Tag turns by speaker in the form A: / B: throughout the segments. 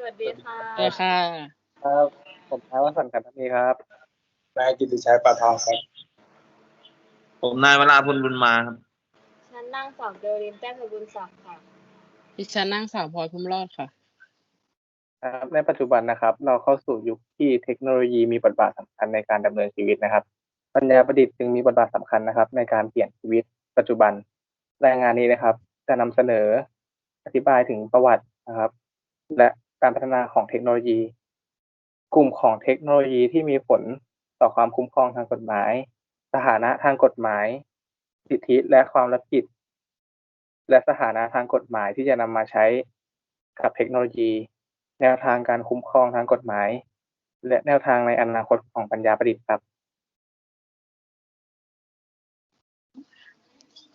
A: สวัสดีค่ะ
B: ได้ค่ะ
C: ครับ ผมนายวสันต์กันทมีครับ
D: นายกิติชัยปลาทองครับ
E: ผมนายวราพลบุญมาครับ
A: ฉันนั่งสาวเดรินแต้มบุญศักดิ์ค่ะ
B: ดิฉันนางสาวพลอยพุ่มรอดค่ะ
C: ครับในปัจจุบันนะครับ เราเข้าสู่ยุคที่เทคโนโลยีมีบทบาทสำคัญในการดำเนินชีวิตนะครับ ปัญญาประดิษฐ์จึงมีบทบาทสำคัญนะครับ ในการเปลี่ยนชีวิตปัจจุบัน รายงานนี้นะครับ จะนำเสนออธิบายถึงประวัตินะครับ และ การพัฒนาของเทคโนโลยี กลุ่มของเทคโนโลยีที่มีผลต่อความคุ้มครองทางกฎหมาย สถานะทางกฎหมาย สิทธิและความรับผิด และสถานะทางกฎหมายที่จะนำมาใช้กับเทคโนโลยี แนวทางการคุ้มครองทางกฎหมาย และแนวทางในอนาคตของปัญญาประดิษฐ์ครับ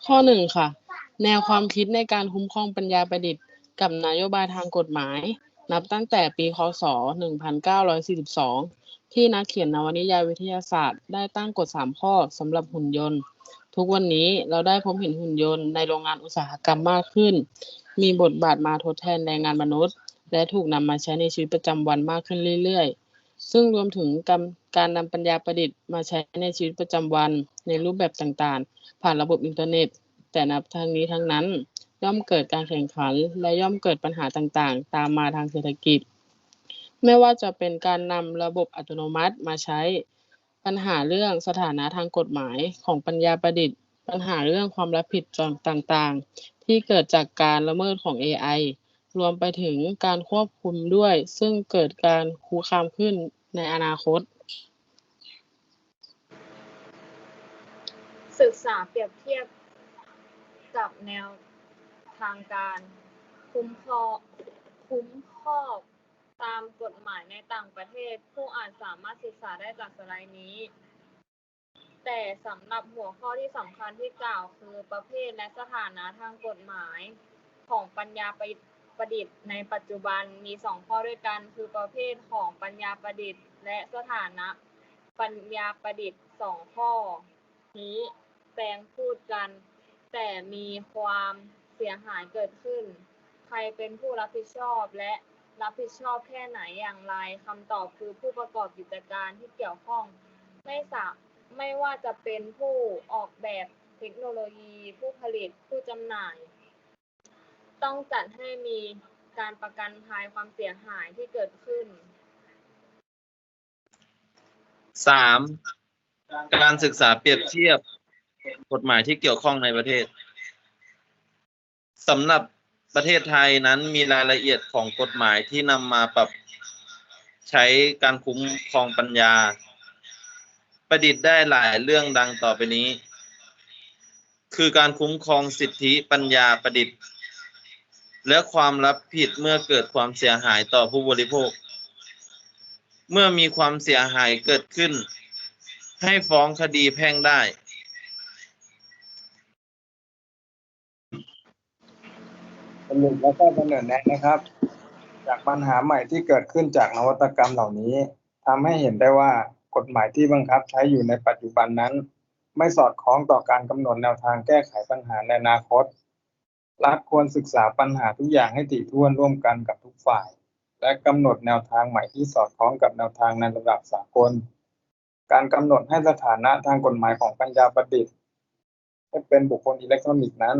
B: ข้อหนึ่งค่ะ แนวความคิดในการคุ้มครองปัญญาประดิษฐ์ กับนโยบายทางกฎหมาย นับตั้งแต่ปีคศ 1942 ที่นักเขียนนวนิยายวิทยาศาสตร์ได้ตั้งกฎ 3 ข้อสำหรับหุ่นยนต์ ทุกวันนี้เราได้พบเห็นหุ่นยนต์ในโรงงานอุตสาหกรรมมากขึ้น มีบทบาทมาทดแทนแรงงานมนุษย์ และถูกนำมาใช้ในชีวิตประจำวันมากขึ้นเรื่อยๆ ซึ่งรวมถึงการการนำปัญญาประดิษฐ์มาใช้ในชีวิตประจำวันในรูปแบบต่างๆ ผ่านระบบอินเทอร์เน็ต แต่นับทางนี้ทั้งนั้น ย่อมเกิดการแข่งขัน และย่อมเกิดปัญหาต่างๆ ตามมาทางเศรษฐกิจ ไม่ว่าจะเป็นการนำระบบอัตโนมัติมาใช้ ปัญหาเรื่องสถานะทางกฎหมายของปัญญาประดิษฐ์ ปัญหาเรื่องความรับผิดต่างๆ ที่เกิดจากการละเมิดของ AI รวมไปถึงการควบคุมด้วย ซึ่งเกิดการคุกคามขึ้นในอนาคต
A: ศึกษาเปรียบเทียบกับแนว ทางการคุ้มครองคุ้มครองตามกฎหมายในต่างประเทศ ผู้อ่านสามารถศึกษาได้จากสไลด์นี้ แต่สำหรับหัวข้อที่สำคัญที่กล่าวคือประเภทและสถานะทางกฎหมายของปัญญาประดิษฐ์ในปัจจุบันมีสองข้อด้วยกัน คือประเภทของปัญญาประดิษฐ์และสถานะปัญญาประดิษฐ์สองข้อ นี้แปลงพูดกัน แต่มีความ เสียหายเกิดขึ้น ใครเป็นผู้รับผิดชอบและรับผิดชอบแค่ไหนอย่างไรคำตอบคือผู้ประกอบกิจการที่เกี่ยวข้อง ไม่สาไม่ว่าจะเป็นผู้ออกแบบเทคโนโลยี ผู้ผลิตผู้จำหน่าย ต้องจัดให้มีการประกันภัยความเสียหายที่เกิดขึ้น
E: สามการศึกษาเปรียบเทียบกฎหมายที่เกี่ยวข้องในประเทศ สำหรับประเทศไทยนั้นมีรายละเอียดของกฎหมายที่นำมาปรับใช้การคุ้มครองปัญญา ประดิษฐ์ได้หลายเรื่องดังต่อไปนี้ คือการคุ้มครองสิทธิปัญญาประดิษฐ์ และความรับผิดเมื่อเกิดความเสียหายต่อผู้บริโภค เมื่อมีความเสียหายเกิดขึ้น ให้ฟ้องคดีแพ่งได้
D: รุปแล้วก็เสนอแนะนะครับ จากปัญหาใหม่ที่เกิดขึ้นจากนวัตกรรมเหล่านี้ทำให้เห็นได้ว่ากฎหมายที่บังคับใช้อยู่ในปัจจุบันนั้น ไม่สอดคล้องต่อการกำหนดแนวทางแก้ไขปัญหาในอนาคตรัฐควรศึกษาปัญหาทุกอย่างให้ถี่ถ้วนร่วมกันกับทุกฝ่าย และกำหนดแนวทางใหม่ที่สอดคล้องกับแนวทางในระดับสากล การกำหนดให้สถานะทางกฎหมายของปัญญาประดิษฐ์ให้เป็นบุคคลอิเล็กทรอนิกส์นั้น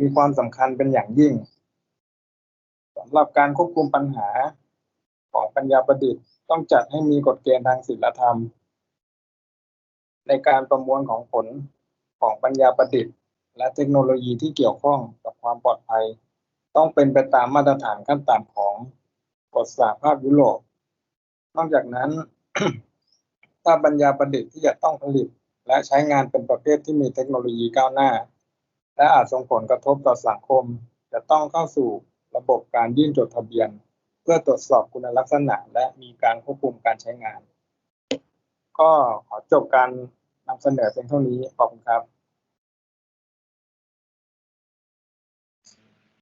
D: มีความสำคัญเป็นอย่างยิ่งำหรับการควบคุมปัญหาของปัญญาประดิษฐ์ ต้องจัดให้มีกฎเกณฑ์ทางศีลธรรม ในการประมวลของผลของปัญญาประดิษฐ์ และเทคโนโลยีที่เกี่ยวข้องกับความปลอดภัย ต้องเป็นไปตามมาตรฐานขั้นต่ำของกฎสหภาพยุโรปนอกจากนั้น ถ้าปัญญาประดิษฐ์ที่จะต้องผลิต และใช้งานเป็นประเภทที่มีเทคโนโลยีก้าวหน้า และอาจส่งผลกระทบต่อสังคม จะต้องเข้าสู่ ระบบการยื่นจดทะเบียน เพื่อตรวจสอบคุณลักษณะ และมีการควบคุมการใช้งาน ก็ขอจบการนำเสนอเพียงเท่านี้ขอบคุณครับ